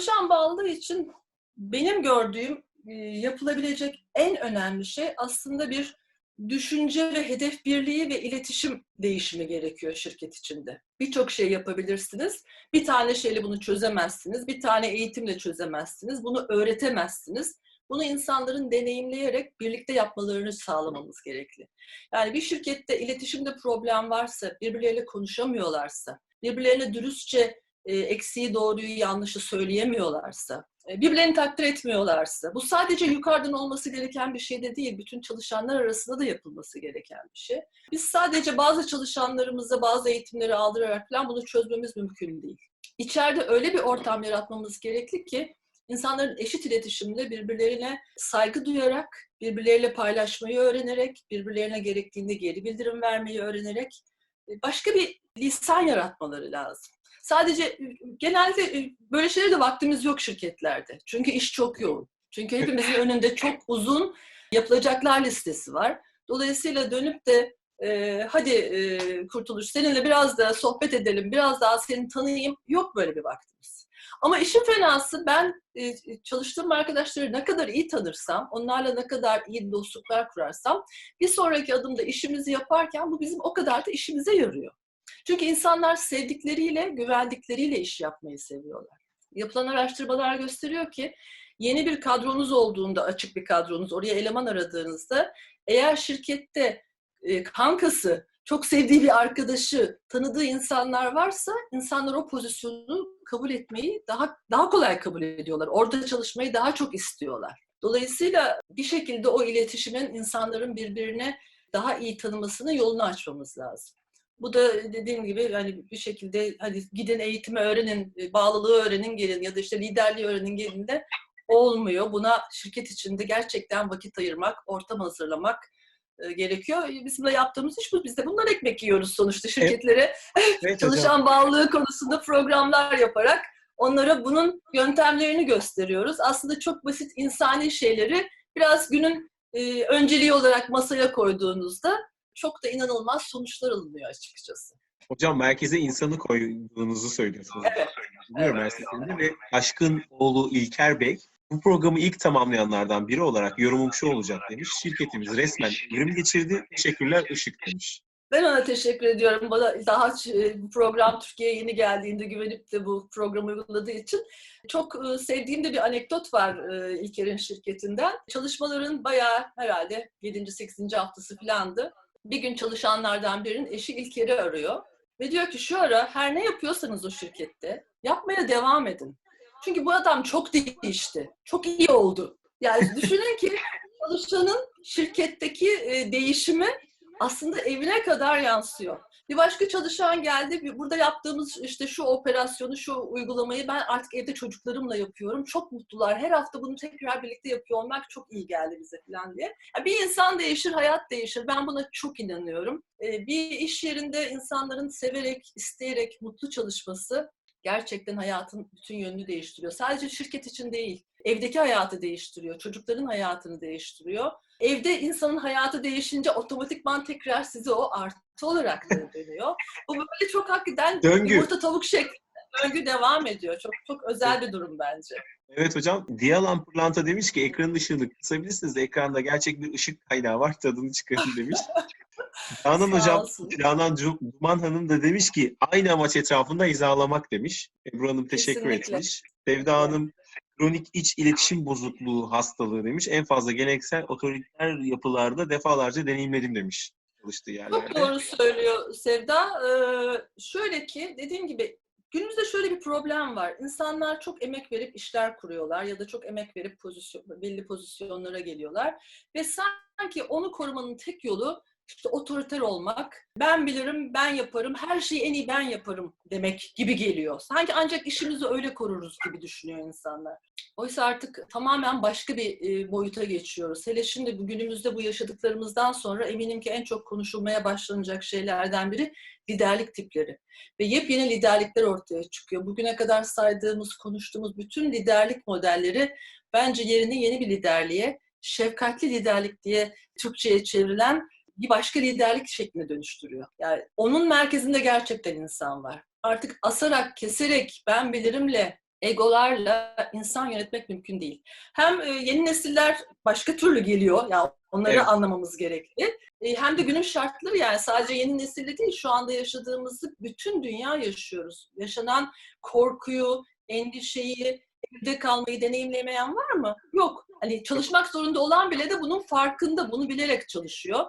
Çalışan bağlılığı için benim gördüğüm e, yapılabilecek en önemli şey aslında bir düşünce ve hedef birliği ve iletişim değişimi gerekiyor şirket içinde. Birçok şey yapabilirsiniz. Bir tane şeyle bunu çözemezsiniz. Bir tane eğitimle çözemezsiniz. Bunu öğretemezsiniz. Bunu insanların deneyimleyerek birlikte yapmalarını sağlamamız gerekli. Yani bir şirkette iletişimde problem varsa, birbirleriyle konuşamıyorlarsa, birbirlerine dürüstçe e, eksiği doğruyu yanlışı söyleyemiyorlarsa, e, birbirlerini takdir etmiyorlarsa, bu sadece yukarıdan olması gereken bir şey de değil, bütün çalışanlar arasında da yapılması gereken bir şey. Biz sadece bazı çalışanlarımıza bazı eğitimleri aldırarak falan bunu çözmemiz mümkün değil. İçeride öyle bir ortam yaratmamız gerekli ki insanların eşit iletişimle birbirlerine saygı duyarak, birbirleriyle paylaşmayı öğrenerek, birbirlerine gerektiğinde geri bildirim vermeyi öğrenerek e, başka bir lisan yaratmaları lazım. Sadece genelde böyle şeylere de vaktimiz yok şirketlerde. Çünkü iş çok yoğun. Çünkü hepimizin önünde çok uzun yapılacaklar listesi var. Dolayısıyla dönüp de e, hadi e, Kurtuluş seninle biraz da sohbet edelim, biraz daha seni tanıyayım. Yok böyle bir vaktimiz. Ama işin fenası ben e, çalıştığım arkadaşları ne kadar iyi tanırsam, onlarla ne kadar iyi dostluklar kurarsam bir sonraki adımda işimizi yaparken bu bizim o kadar da işimize yarıyor. Çünkü insanlar sevdikleriyle, güvendikleriyle iş yapmayı seviyorlar. Yapılan araştırmalar gösteriyor ki yeni bir kadronuz olduğunda, açık bir kadronuz, oraya eleman aradığınızda eğer şirkette e, kankası, çok sevdiği bir arkadaşı, tanıdığı insanlar varsa insanlar o pozisyonu kabul etmeyi daha daha kolay kabul ediyorlar. Orada çalışmayı daha çok istiyorlar. Dolayısıyla bir şekilde o iletişimin insanların birbirine daha iyi tanımasının yolunu açmamız lazım. Bu da dediğim gibi hani bir şekilde hadi gidin eğitimi öğrenin, e, bağlılığı öğrenin gelin ya da işte liderliği öğrenin gelin de olmuyor. Buna şirket içinde gerçekten vakit ayırmak, ortam hazırlamak e, gerekiyor. Bizim de yaptığımız iş bu. Biz de bundan ekmek yiyoruz sonuçta şirketlere. Evet, çalışan bağlılığı konusunda programlar yaparak onlara bunun yöntemlerini gösteriyoruz. Aslında çok basit insani şeyleri biraz günün e, önceliği olarak masaya koyduğunuzda çok da inanılmaz sonuçlar alınıyor açıkçası. Hocam merkeze insanı koyduğunuzu söylüyorsunuz. Evet. Biliyorum evet. ve Aşkın oğlu İlker Bey bu programı ilk tamamlayanlardan biri olarak yorumum şu olacak demiş. Şirketimiz resmen evrim geçirdi. Teşekkürler Işık demiş. Ben ona teşekkür ediyorum. Bana daha bu program Türkiye'ye yeni geldiğinde güvenip de bu programı uyguladığı için. Çok e, sevdiğim de bir anekdot var e, İlker'in şirketinden. Çalışmaların bayağı herhalde 7. 8. haftası filandı bir gün çalışanlardan birinin eşi İlker'i arıyor ve diyor ki şu ara her ne yapıyorsanız o şirkette yapmaya devam edin. Çünkü bu adam çok değişti. Çok iyi oldu. Yani düşünün ki çalışanın şirketteki değişimi aslında evine kadar yansıyor. Bir başka çalışan geldi. Burada yaptığımız işte şu operasyonu, şu uygulamayı ben artık evde çocuklarımla yapıyorum. Çok mutlular. Her hafta bunu tekrar birlikte yapıyor olmak çok iyi geldi bize falan diye. Yani bir insan değişir, hayat değişir. Ben buna çok inanıyorum. Ee, bir iş yerinde insanların severek, isteyerek, mutlu çalışması gerçekten hayatın bütün yönünü değiştiriyor. Sadece şirket için değil, evdeki hayatı değiştiriyor, çocukların hayatını değiştiriyor. Evde insanın hayatı değişince otomatikman tekrar size o artı olarak dönüyor. Bu böyle çok hakikaten Döngü. yumurta tavuk şeklinde döngü devam ediyor. Çok çok özel bir durum bence. Evet hocam. Diyalan Pırlanta demiş ki ekranın ışığını kısabilirsiniz. Ekranda gerçek bir ışık kaynağı var. Tadını çıkarın demiş. Canan Hocam, Canan Duman Hanım da demiş ki aynı amaç etrafında hizalamak demiş. Ebru Hanım teşekkür Kesinlikle. etmiş. Sevda Hanım kronik iç iletişim bozukluğu hastalığı demiş. En fazla geleneksel otoriter yapılarda defalarca deneyimledim demiş çalıştığı yerlerde. Çok doğru söylüyor Sevda. Ee, şöyle ki dediğim gibi günümüzde şöyle bir problem var. İnsanlar çok emek verip işler kuruyorlar ya da çok emek verip pozisyon, belli pozisyonlara geliyorlar ve sanki onu korumanın tek yolu işte otoriter olmak, ben bilirim, ben yaparım, her şeyi en iyi ben yaparım demek gibi geliyor. Sanki ancak işimizi öyle koruruz gibi düşünüyor insanlar. Oysa artık tamamen başka bir e, boyuta geçiyoruz. Hele şimdi bugünümüzde bu yaşadıklarımızdan sonra eminim ki en çok konuşulmaya başlanacak şeylerden biri liderlik tipleri. Ve yepyeni liderlikler ortaya çıkıyor. Bugüne kadar saydığımız, konuştuğumuz bütün liderlik modelleri bence yerini yeni bir liderliğe, şefkatli liderlik diye Türkçe'ye çevrilen bir başka liderlik şekline dönüştürüyor. Yani onun merkezinde gerçekten insan var. Artık asarak, keserek, ben bilirimle egolarla insan yönetmek mümkün değil. Hem e, yeni nesiller başka türlü geliyor. Yani onları Evet. anlamamız gerekli. E, hem de günün şartları yani sadece yeni nesilde değil şu anda yaşadığımızı bütün dünya yaşıyoruz. Yaşanan korkuyu, endişeyi, evde kalmayı deneyimlemeyen var mı? Yok. Hani çalışmak zorunda olan bile de bunun farkında, bunu bilerek çalışıyor.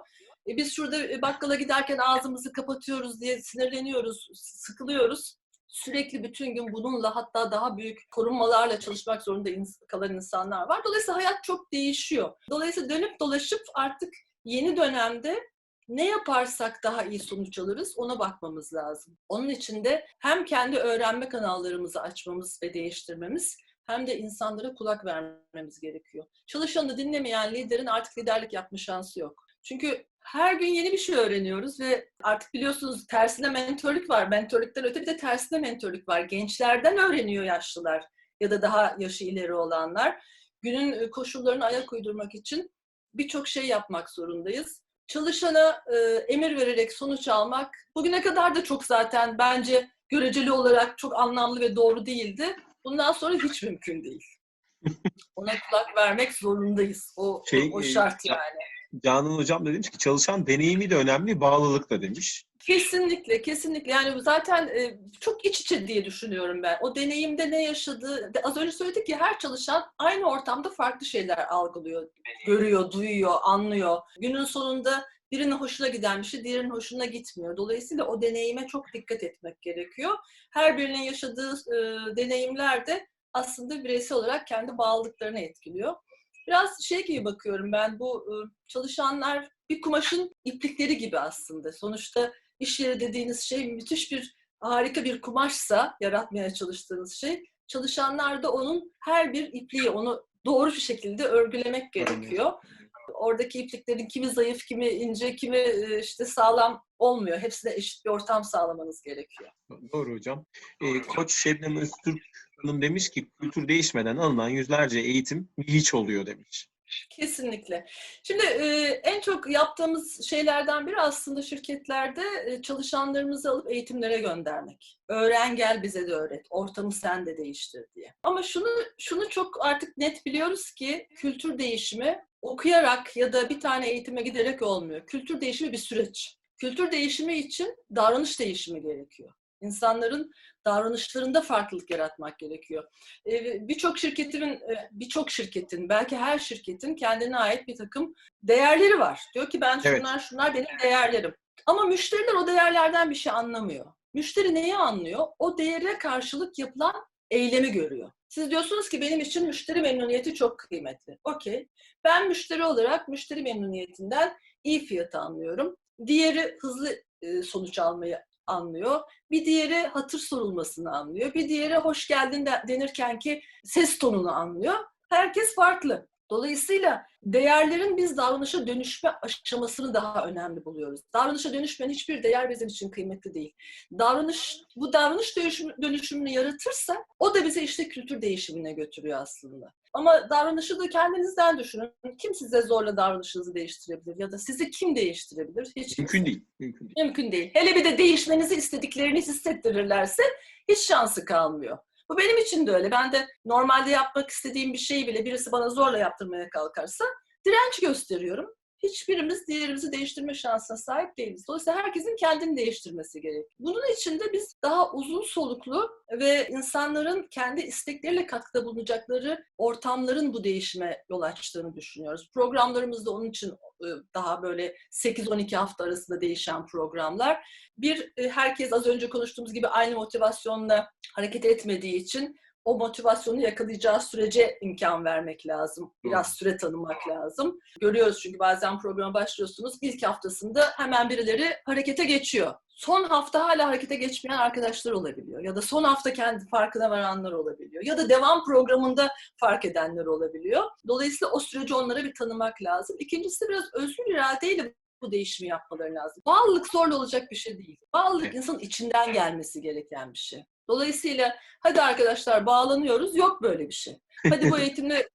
E, biz şurada e, bakkala giderken ağzımızı kapatıyoruz diye sinirleniyoruz, sıkılıyoruz. Sürekli bütün gün bununla hatta daha büyük korunmalarla çalışmak zorunda kalan insanlar var. Dolayısıyla hayat çok değişiyor. Dolayısıyla dönüp dolaşıp artık yeni dönemde ne yaparsak daha iyi sonuç alırız ona bakmamız lazım. Onun için de hem kendi öğrenme kanallarımızı açmamız ve değiştirmemiz hem de insanlara kulak vermemiz gerekiyor. Çalışanı dinlemeyen liderin artık liderlik yapma şansı yok. Çünkü her gün yeni bir şey öğreniyoruz ve artık biliyorsunuz tersine mentörlük var. Mentörlükten öte bir de tersine mentörlük var. Gençlerden öğreniyor yaşlılar ya da daha yaşı ileri olanlar. Günün koşullarına ayak uydurmak için birçok şey yapmak zorundayız. Çalışana e, emir vererek sonuç almak bugüne kadar da çok zaten bence göreceli olarak çok anlamlı ve doğru değildi. Bundan sonra hiç mümkün değil. Ona kulak vermek zorundayız. O, Şey, o, o e, şart yani. Canan Hocam da demiş ki çalışan deneyimi de önemli, bağlılık da demiş. Kesinlikle, kesinlikle. Yani zaten e, çok iç içe diye düşünüyorum ben. O deneyimde ne yaşadığı, az önce söyledik ki her çalışan aynı ortamda farklı şeyler algılıyor, görüyor, duyuyor, anlıyor. Günün sonunda birinin hoşuna giden bir şey diğerinin hoşuna gitmiyor. Dolayısıyla o deneyime çok dikkat etmek gerekiyor. Her birinin yaşadığı e, deneyimler de aslında bireysel olarak kendi bağlılıklarını etkiliyor. Biraz şey gibi bakıyorum ben bu e, çalışanlar bir kumaşın iplikleri gibi aslında. Sonuçta iş yeri dediğiniz şey müthiş bir harika bir kumaşsa yaratmaya çalıştığınız şey çalışanlar da onun her bir ipliği onu doğru bir şekilde örgülemek gerekiyor. Oradaki ipliklerin kimi zayıf, kimi ince, kimi e, işte sağlam olmuyor. Hepsine eşit bir ortam sağlamanız gerekiyor. Doğru hocam. Ee, Koç Şebnem Öztürk Hanım demiş ki kültür değişmeden alınan yüzlerce eğitim hiç oluyor demiş. Kesinlikle. Şimdi e, en çok yaptığımız şeylerden biri aslında şirketlerde e, çalışanlarımızı alıp eğitimlere göndermek. Öğren gel bize de öğret. Ortamı sen de değiştir diye. Ama şunu şunu çok artık net biliyoruz ki kültür değişimi okuyarak ya da bir tane eğitime giderek olmuyor. Kültür değişimi bir süreç. Kültür değişimi için davranış değişimi gerekiyor. İnsanların davranışlarında farklılık yaratmak gerekiyor. Birçok şirketin, birçok şirketin, belki her şirketin kendine ait bir takım değerleri var. Diyor ki ben Evet. şunlar şunlar benim değerlerim. Ama müşteriler o değerlerden bir şey anlamıyor. Müşteri neyi anlıyor? O değere karşılık yapılan eylemi görüyor. Siz diyorsunuz ki benim için müşteri memnuniyeti çok kıymetli. Okey. Ben müşteri olarak müşteri memnuniyetinden iyi fiyatı anlıyorum. Diğeri hızlı sonuç almayı anlıyor. Bir diğeri hatır sorulmasını anlıyor. Bir diğeri hoş geldin de- denirken ki ses tonunu anlıyor. Herkes farklı. Dolayısıyla değerlerin biz davranışa dönüşme aşamasını daha önemli buluyoruz. Davranışa dönüşmeyen hiçbir değer bizim için kıymetli değil. Davranış, bu davranış dönüşüm, dönüşümünü yaratırsa o da bizi işte kültür değişimine götürüyor aslında. Ama davranışı da kendinizden düşünün. Kim size zorla davranışınızı değiştirebilir ya da sizi kim değiştirebilir? Hiç. Mümkün değil. Mümkün değil. Mümkün değil. Hele bir de değişmenizi istediklerini hissettirirlerse hiç şansı kalmıyor. Bu benim için de öyle. Ben de normalde yapmak istediğim bir şeyi bile birisi bana zorla yaptırmaya kalkarsa direnç gösteriyorum. Hiçbirimiz diğerimizi değiştirme şansına sahip değiliz. Dolayısıyla herkesin kendini değiştirmesi gerek. Bunun için de biz daha uzun soluklu ve insanların kendi istekleriyle katkıda bulunacakları ortamların bu değişime yol açtığını düşünüyoruz. Programlarımız da onun için e, daha böyle 8-12 hafta arasında değişen programlar. Bir, e, herkes az önce konuştuğumuz gibi aynı motivasyonla hareket etmediği için o motivasyonu yakalayacağı sürece imkan vermek lazım. Biraz süre tanımak lazım. Görüyoruz çünkü bazen programa başlıyorsunuz. ilk haftasında hemen birileri harekete geçiyor. Son hafta hala harekete geçmeyen arkadaşlar olabiliyor. Ya da son hafta kendi farkına varanlar olabiliyor. Ya da devam programında fark edenler olabiliyor. Dolayısıyla o süreci onlara bir tanımak lazım. İkincisi biraz özgür iradeyle bu değişimi yapmaları lazım. Bağlılık zorla olacak bir şey değil. Bağlılık insanın içinden gelmesi gereken bir şey. Dolayısıyla hadi arkadaşlar bağlanıyoruz. Yok böyle bir şey. Hadi bu eğitimle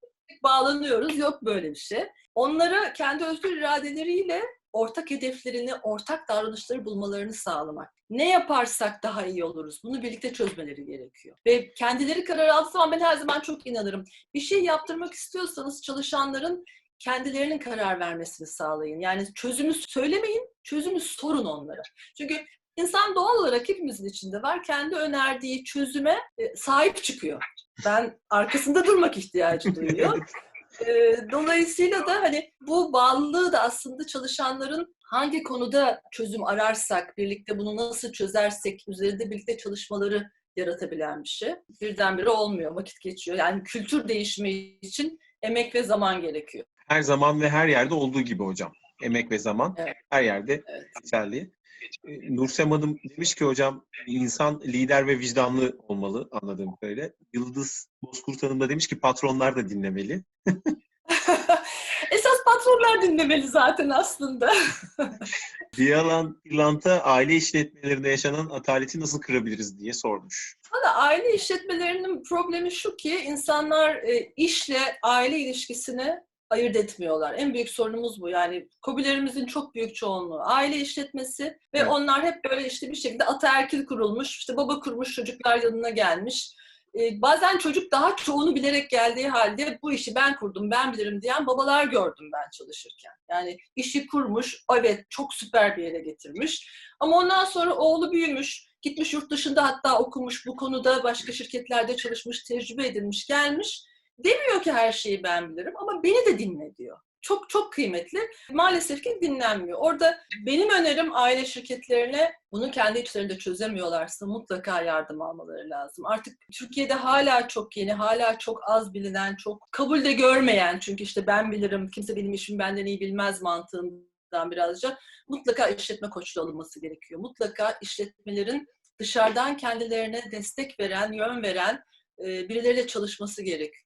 bağlanıyoruz. Yok böyle bir şey. Onlara kendi özgür iradeleriyle ortak hedeflerini, ortak davranışları bulmalarını sağlamak. Ne yaparsak daha iyi oluruz. Bunu birlikte çözmeleri gerekiyor. Ve kendileri karar aldığı zaman ben her zaman çok inanırım. Bir şey yaptırmak istiyorsanız çalışanların kendilerinin karar vermesini sağlayın. Yani çözümü söylemeyin, çözümü sorun onlara. Çünkü insan doğal olarak hepimizin içinde var. Kendi önerdiği çözüme e, sahip çıkıyor. Ben arkasında durmak ihtiyacı duyuyor. E, dolayısıyla da hani bu bağlılığı da aslında çalışanların hangi konuda çözüm ararsak, birlikte bunu nasıl çözersek, üzerinde birlikte çalışmaları yaratabilen bir şey. Birdenbire olmuyor, vakit geçiyor. Yani kültür değişimi için emek ve zaman gerekiyor. Her zaman ve her yerde olduğu gibi hocam. Emek ve zaman Evet. her yerde Evet. geçerli. Ee, Nursem Hanım demiş ki hocam insan lider ve vicdanlı olmalı anladığım kadarıyla. Yıldız Bozkurt Hanım da demiş ki patronlar da dinlemeli. Esas patronlar dinlemeli zaten aslında. Diyalan Pırlanta aile işletmelerinde yaşanan ataleti nasıl kırabiliriz diye sormuş. Valla aile işletmelerinin problemi şu ki insanlar e, işle aile ilişkisini ayırt etmiyorlar. En büyük sorunumuz bu. Yani kobilerimizin çok büyük çoğunluğu aile işletmesi ve Evet. onlar hep böyle işte bir şekilde ataerkil kurulmuş, işte baba kurmuş, çocuklar yanına gelmiş. E, bazen çocuk daha çoğunu bilerek geldiği halde bu işi ben kurdum, ben bilirim diyen babalar gördüm ben çalışırken. Yani işi kurmuş, evet çok süper bir yere getirmiş. Ama ondan sonra oğlu büyümüş, gitmiş yurt dışında hatta okumuş, bu konuda başka şirketlerde çalışmış, tecrübe edinmiş, gelmiş. Demiyor ki her şeyi ben bilirim ama beni de dinle diyor. Çok çok kıymetli. Maalesef ki dinlenmiyor. Orada benim önerim aile şirketlerine bunu kendi içlerinde çözemiyorlarsa mutlaka yardım almaları lazım. Artık Türkiye'de hala çok yeni, hala çok az bilinen, çok kabul de görmeyen çünkü işte ben bilirim, kimse benim işimi benden iyi bilmez mantığından birazcık mutlaka işletme koçluğu alınması gerekiyor. Mutlaka işletmelerin dışarıdan kendilerine destek veren, yön veren birileriyle çalışması gerekiyor.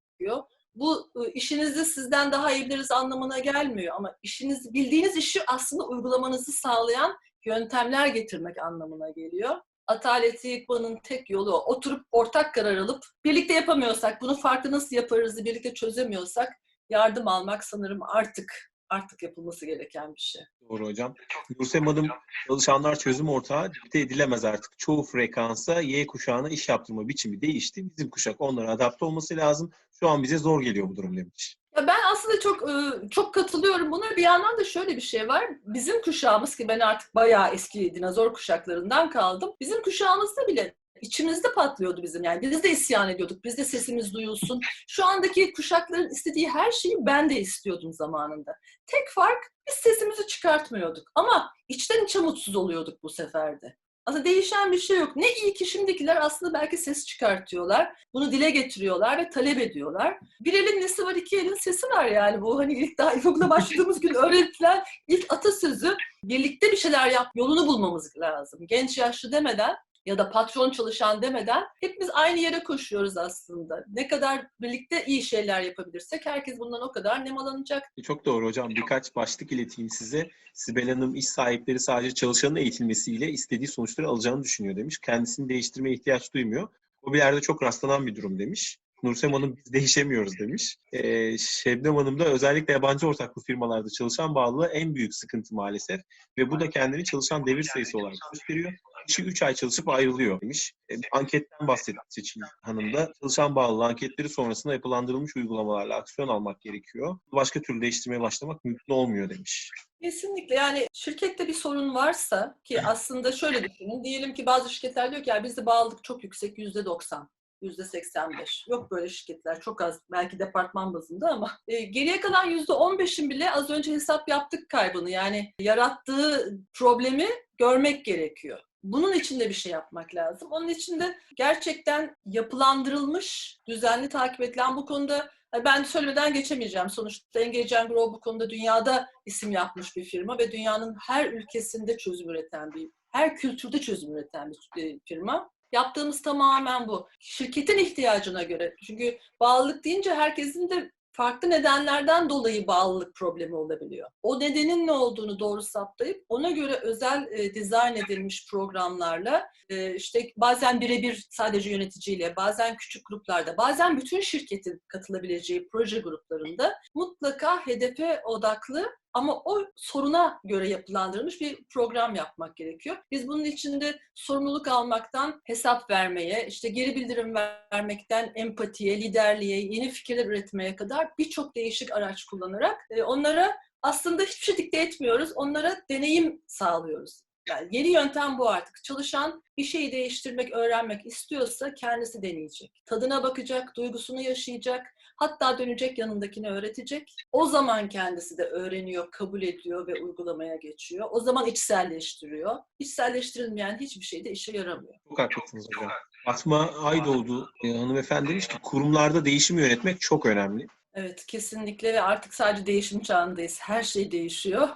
Bu e, işinizi sizden daha iyi biliriz anlamına gelmiyor ama işiniz bildiğiniz işi aslında uygulamanızı sağlayan yöntemler getirmek anlamına geliyor. Ataleti yıkmanın tek yolu o. oturup ortak karar alıp birlikte yapamıyorsak, bunu farklı nasıl yaparızı birlikte çözemiyorsak yardım almak sanırım artık artık yapılması gereken bir şey. Doğru hocam. Nursem Hanım çalışanlar çözüm ortağı dikte edilemez artık. Çoğu frekansa Y kuşağına iş yaptırma biçimi değişti. Bizim kuşak onlara adapte olması lazım. Şu an bize zor geliyor bu durum demiş. Ya ben aslında çok e, çok katılıyorum buna. Bir yandan da şöyle bir şey var. Bizim kuşağımız ki ben artık bayağı eski dinozor kuşaklarından kaldım. Bizim kuşağımızda bile içimizde patlıyordu bizim yani. Biz de isyan ediyorduk. Biz de sesimiz duyulsun. Şu andaki kuşakların istediği her şeyi ben de istiyordum zamanında. Tek fark biz sesimizi çıkartmıyorduk. Ama içten içe mutsuz oluyorduk bu seferde. Aslında değişen bir şey yok. Ne iyi ki şimdikiler aslında belki ses çıkartıyorlar. Bunu dile getiriyorlar ve talep ediyorlar. Bir elin nesi var, iki elin sesi var yani. Bu hani ilk daha ilkokula başladığımız gün öğretilen ilk atasözü. Birlikte bir şeyler yap, yolunu bulmamız lazım. Genç yaşlı demeden ya da patron çalışan demeden hepimiz aynı yere koşuyoruz aslında. Ne kadar birlikte iyi şeyler yapabilirsek herkes bundan o kadar nemalanacak. Çok doğru hocam. Birkaç başlık ileteyim size. Sibel Hanım iş sahipleri sadece çalışanın eğitilmesiyle istediği sonuçları alacağını düşünüyor demiş. Kendisini değiştirmeye ihtiyaç duymuyor. Yerde çok rastlanan bir durum demiş. Nursem Hanım biz değişemiyoruz demiş. Ee, Şebnem Hanım da özellikle yabancı ortaklı firmalarda çalışan bağlılığı en büyük sıkıntı maalesef. Ve bu da kendini çalışan devir sayısı olarak gösteriyor. Kişi 3 ay çalışıp ayrılıyor demiş. E, anketten bahsetti Seçil Hanım da. Çalışan bağlılığı anketleri sonrasında yapılandırılmış uygulamalarla aksiyon almak gerekiyor. Başka türlü değiştirmeye başlamak mümkün olmuyor demiş. Kesinlikle yani şirkette bir sorun varsa ki aslında şöyle düşünün diyelim ki bazı şirketler diyor ki ya bizde bağlılık çok yüksek yüzde 90. Yüzde 85. Yok böyle şirketler çok az belki departman bazında ama e, geriye kalan yüzde 15'in bile az önce hesap yaptık kaybını yani yarattığı problemi görmek gerekiyor. Bunun için de bir şey yapmak lazım. Onun için de gerçekten yapılandırılmış, düzenli takip edilen bu konuda ben söylemeden geçemeyeceğim. Sonuçta Engage Grow bu konuda dünyada isim yapmış bir firma ve dünyanın her ülkesinde çözüm üreten bir, her kültürde çözüm üreten bir firma. Yaptığımız tamamen bu. Şirketin ihtiyacına göre. Çünkü bağlılık deyince herkesin de farklı nedenlerden dolayı bağlılık problemi olabiliyor. O nedenin ne olduğunu doğru saptayıp ona göre özel e, dizayn edilmiş programlarla e, işte bazen birebir sadece yöneticiyle, bazen küçük gruplarda, bazen bütün şirketin katılabileceği proje gruplarında mutlaka hedefe odaklı ama o soruna göre yapılandırılmış bir program yapmak gerekiyor. Biz bunun içinde sorumluluk almaktan hesap vermeye, işte geri bildirim vermekten empatiye, liderliğe, yeni fikirler üretmeye kadar birçok değişik araç kullanarak e, onlara aslında hiçbir şey dikte etmiyoruz. Onlara deneyim sağlıyoruz. Yani yeni yöntem bu artık. Çalışan bir şeyi değiştirmek, öğrenmek istiyorsa kendisi deneyecek. Tadına bakacak, duygusunu yaşayacak, hatta dönecek yanındakini öğretecek. O zaman kendisi de öğreniyor, kabul ediyor ve uygulamaya geçiyor. O zaman içselleştiriyor. İçselleştirilmeyen hiçbir şey de işe yaramıyor. Çok haklısınız hocam. Fatma Aydoğdu e, hanımefendi demiş ki kurumlarda değişim yönetmek çok önemli. Evet kesinlikle ve artık sadece değişim çağındayız. Her şey değişiyor.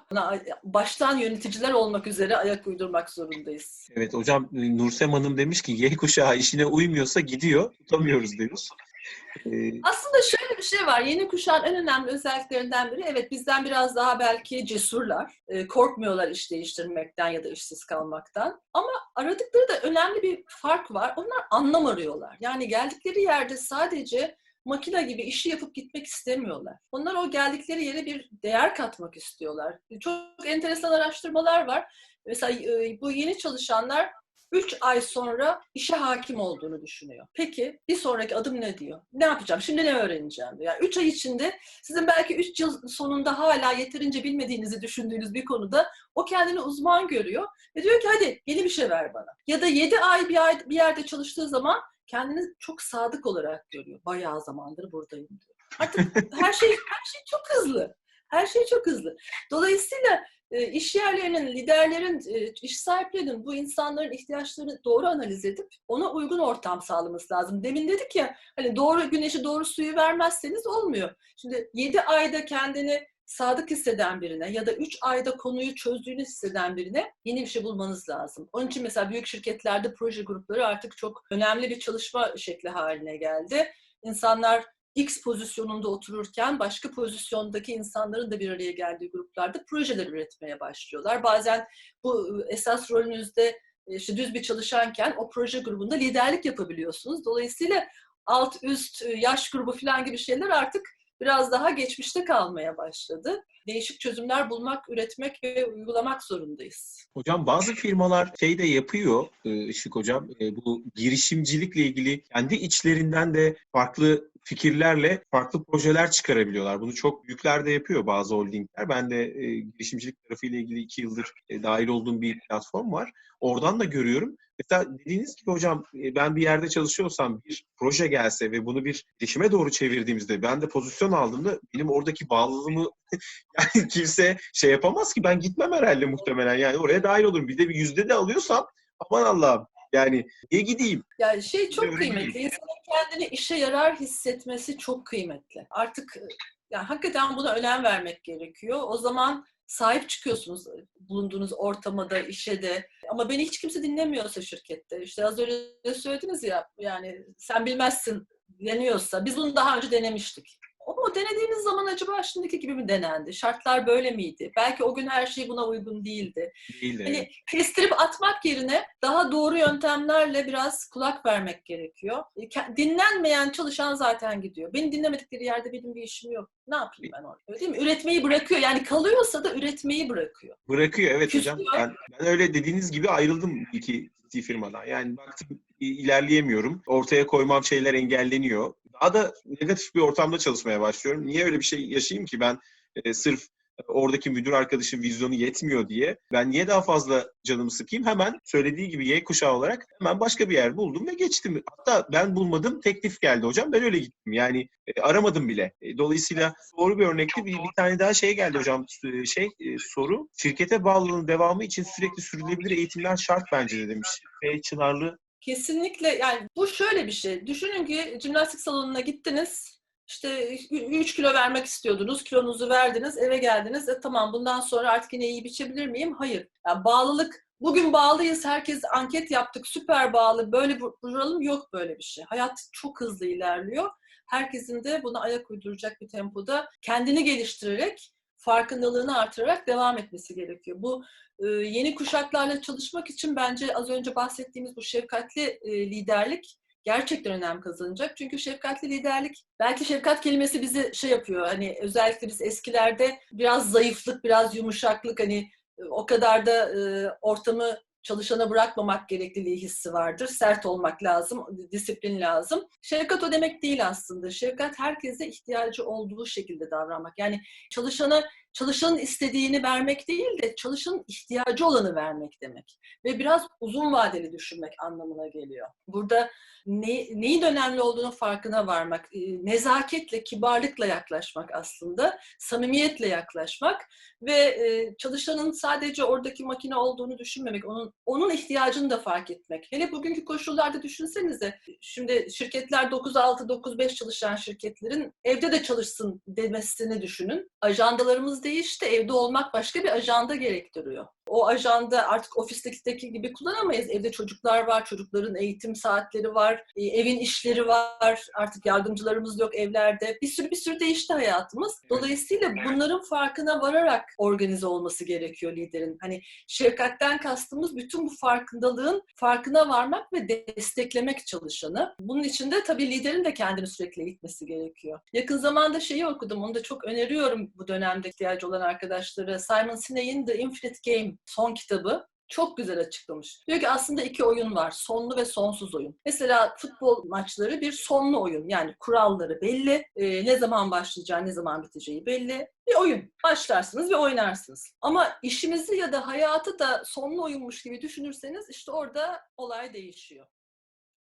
Baştan yöneticiler olmak üzere ayak uydurmak zorundayız. Evet hocam Nursem Hanım demiş ki Y kuşağı işine uymuyorsa gidiyor. Tutamıyoruz demiş. Ee, Aslında şöyle bir şey var. Yeni kuşağın en önemli özelliklerinden biri evet bizden biraz daha belki cesurlar. E, korkmuyorlar iş değiştirmekten ya da işsiz kalmaktan. Ama aradıkları da önemli bir fark var. Onlar anlam arıyorlar. Yani geldikleri yerde sadece makine gibi işi yapıp gitmek istemiyorlar. Onlar o geldikleri yere bir değer katmak istiyorlar. Çok enteresan araştırmalar var. Mesela bu yeni çalışanlar 3 ay sonra işe hakim olduğunu düşünüyor. Peki bir sonraki adım ne diyor? Ne yapacağım? Şimdi ne öğreneceğim. Yani 3 ay içinde sizin belki 3 yıl sonunda hala yeterince bilmediğinizi düşündüğünüz bir konuda o kendini uzman görüyor ve diyor ki hadi yeni bir şey ver bana. Ya da 7 ay bir, ay bir yerde çalıştığı zaman kendini çok sadık olarak görüyor. Bayağı zamandır buradayım diyor. Artık her şey her şey çok hızlı. Her şey çok hızlı. Dolayısıyla e, iş yerlerinin, liderlerin, e, iş sahiplerinin bu insanların ihtiyaçlarını doğru analiz edip ona uygun ortam sağlaması lazım. Demin dedik ya hani doğru güneşi doğru suyu vermezseniz olmuyor. Şimdi 7 ayda kendini sadık hisseden birine ya da 3 ayda konuyu çözdüğünü hisseden birine yeni bir şey bulmanız lazım. Onun için mesela büyük şirketlerde proje grupları artık çok önemli bir çalışma şekli haline geldi. İnsanlar X pozisyonunda otururken başka pozisyondaki insanların da bir araya geldiği gruplarda projeler üretmeye başlıyorlar. Bazen bu esas rolünüzde işte düz bir çalışanken o proje grubunda liderlik yapabiliyorsunuz. Dolayısıyla alt üst yaş grubu falan gibi şeyler artık biraz daha geçmişte kalmaya başladı. Değişik çözümler bulmak, üretmek ve uygulamak zorundayız. Hocam bazı firmalar şey de yapıyor Işık Hocam, bu girişimcilikle ilgili kendi içlerinden de farklı fikirlerle farklı projeler çıkarabiliyorlar. Bunu çok büyükler de yapıyor bazı holdingler. Ben de e, girişimcilik tarafıyla ilgili iki yıldır e, dahil olduğum bir platform var. Oradan da görüyorum. Mesela dediğiniz gibi hocam e, ben bir yerde çalışıyorsam bir proje gelse ve bunu bir girişime doğru çevirdiğimizde ben de pozisyon aldığımda benim oradaki bağlılığımı yani kimse şey yapamaz ki ben gitmem herhalde muhtemelen yani oraya dahil olurum. Bir de bir yüzde de alıyorsam aman Allah'ım yani niye gideyim? Yani şey çok Öyle kıymetli. Değil. İnsanın kendini işe yarar hissetmesi çok kıymetli. Artık yani hakikaten buna önem vermek gerekiyor. O zaman sahip çıkıyorsunuz bulunduğunuz ortama da, işe de. Ama beni hiç kimse dinlemiyorsa şirkette. İşte az önce söylediniz ya yani sen bilmezsin deniyorsa biz bunu daha önce denemiştik. Ama denediğimiz zaman acaba şimdiki gibi mi denendi? Şartlar böyle miydi? Belki o gün her şey buna uygun değildi. Değildi. Hani kestirip atmak yerine daha doğru yöntemlerle biraz kulak vermek gerekiyor. E, dinlenmeyen çalışan zaten gidiyor. Beni dinlemedikleri yerde benim bir işim yok. Ne yapayım ben orada? Öyle değil mi? Üretmeyi bırakıyor. Yani kalıyorsa da üretmeyi bırakıyor. Bırakıyor evet Küsüyor. hocam. Ben, ben öyle dediğiniz gibi ayrıldım iki firmadan. Yani baktım ilerleyemiyorum. Ortaya koymam şeyler engelleniyor. Daha da negatif bir ortamda çalışmaya başlıyorum. Niye öyle bir şey yaşayayım ki ben e, sırf oradaki müdür arkadaşım vizyonu yetmiyor diye ben niye daha fazla canımı sıkayım? Hemen söylediği gibi Y kuşağı olarak hemen başka bir yer buldum ve geçtim. Hatta ben bulmadım teklif geldi hocam. Ben öyle gittim. Yani e, aramadım bile. E, dolayısıyla doğru bir örnekti. Bir, bir tane daha şey geldi hocam. E, şey e, soru. Şirkete bağlılığın devamı için sürekli sürdürülebilir eğitimler şart bence de demiş. F. Çınarlı Kesinlikle yani bu şöyle bir şey. Düşünün ki jimnastik salonuna gittiniz. İşte 3 kilo vermek istiyordunuz, kilonuzu verdiniz, eve geldiniz. E, tamam bundan sonra artık yine iyi biçebilir miyim? Hayır. Yani bağlılık, bugün bağlıyız, herkes anket yaptık, süper bağlı, böyle duralım. Yok böyle bir şey. Hayat çok hızlı ilerliyor. Herkesin de buna ayak uyduracak bir tempoda kendini geliştirerek farkındalığını artırarak devam etmesi gerekiyor. Bu e, yeni kuşaklarla çalışmak için bence az önce bahsettiğimiz bu şefkatli e, liderlik gerçekten önem kazanacak. Çünkü şefkatli liderlik, belki şefkat kelimesi bizi şey yapıyor. Hani özellikle biz eskilerde biraz zayıflık, biraz yumuşaklık hani o kadar da e, ortamı çalışana bırakmamak gerekliliği hissi vardır. Sert olmak lazım, disiplin lazım. Şefkat o demek değil aslında. Şefkat herkese ihtiyacı olduğu şekilde davranmak. Yani çalışana çalışanın istediğini vermek değil de çalışanın ihtiyacı olanı vermek demek. Ve biraz uzun vadeli düşünmek anlamına geliyor. Burada ne, neyin önemli olduğunu farkına varmak, nezaketle, kibarlıkla yaklaşmak aslında, samimiyetle yaklaşmak ve çalışanın sadece oradaki makine olduğunu düşünmemek, onun onun ihtiyacını da fark etmek. Hele bugünkü koşullarda düşünsenize, şimdi şirketler 9-6, 9-5 çalışan şirketlerin evde de çalışsın demesini düşünün. Ajandalarımız değişti, evde olmak başka bir ajanda gerektiriyor. O ajanda artık ofisteki gibi kullanamayız. Evde çocuklar var, çocukların eğitim saatleri var, evin işleri var, artık yardımcılarımız yok evlerde. Bir sürü bir sürü değişti hayatımız. Dolayısıyla bunların farkına vararak organize olması gerekiyor liderin. Hani şefkatten kastımız bütün bu farkındalığın farkına varmak ve desteklemek çalışanı. Bunun için de tabii liderin de kendini sürekli eğitmesi gerekiyor. Yakın zamanda şeyi okudum, onu da çok öneriyorum bu dönemde ihtiyacı olan arkadaşlara. Simon Sinek'in The Infinite Game son kitabı çok güzel açıklamış. Diyor ki aslında iki oyun var. Sonlu ve sonsuz oyun. Mesela futbol maçları bir sonlu oyun. Yani kuralları belli. E, ne zaman başlayacağı, ne zaman biteceği belli. Bir oyun. Başlarsınız ve oynarsınız. Ama işimizi ya da hayatı da sonlu oyunmuş gibi düşünürseniz işte orada olay değişiyor.